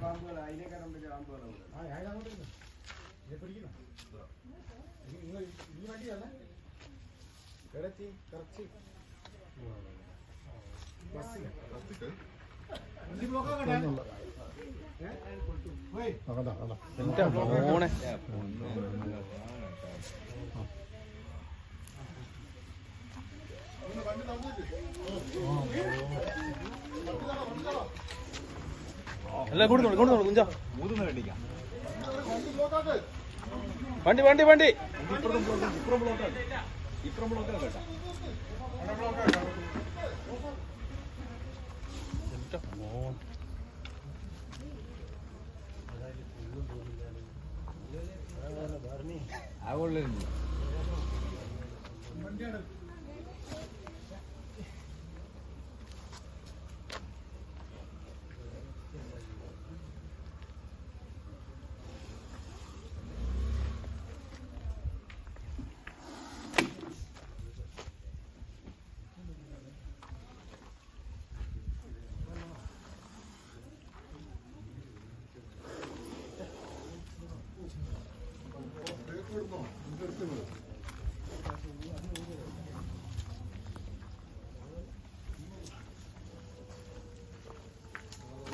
പാമ്പുകൾ അതിനേക്കാളും വലിയ പാമ്പുകളാണ് ആ ഞാൻ അങ്ങോട്ട് പിടിക്കണം ഈ വണ്ടിയല്ലേ കിടത്തി കറച്ച് ഫോണേ അല്ല കൂടുന്നോളൂ കൊണ്ടു കുഞ്ചാ. മൂതുന്ന വണ്ടി വണ്ടി വണ്ടി. ഇപ്പുറം ഇപ്പുറം കേട്ടോ 这是你。